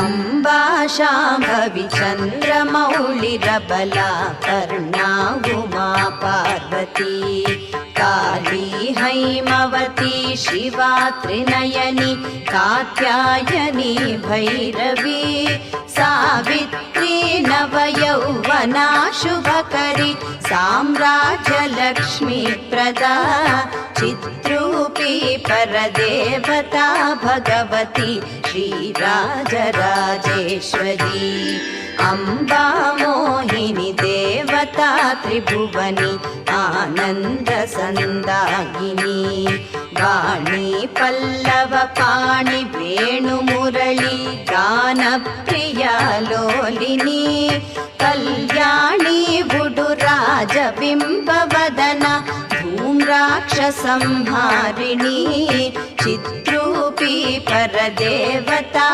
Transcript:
अम्बा शाम्भवि चन्द्रमौलिरबला कर्णा उमा पार्वती काली हैमवती शिवा त्रिनयनी कात्यायनी भैरवी सावित्री नवयौवना शुभकरि साम्राज्यलक्ष्मी प्रदा चित्रूपी परदेवता भगवती श्रीराजराजेश्वरी अम्बा मोहिनी देवता त्रिभुवनि आनन्दसन्दायिनी वाणी पल्लवपाणि वेणुमुरळी गानप्रिया लोलिनी कल्याणी बुडुराजबिम्बवदना धूम्राक्षसंहारिणी ेवता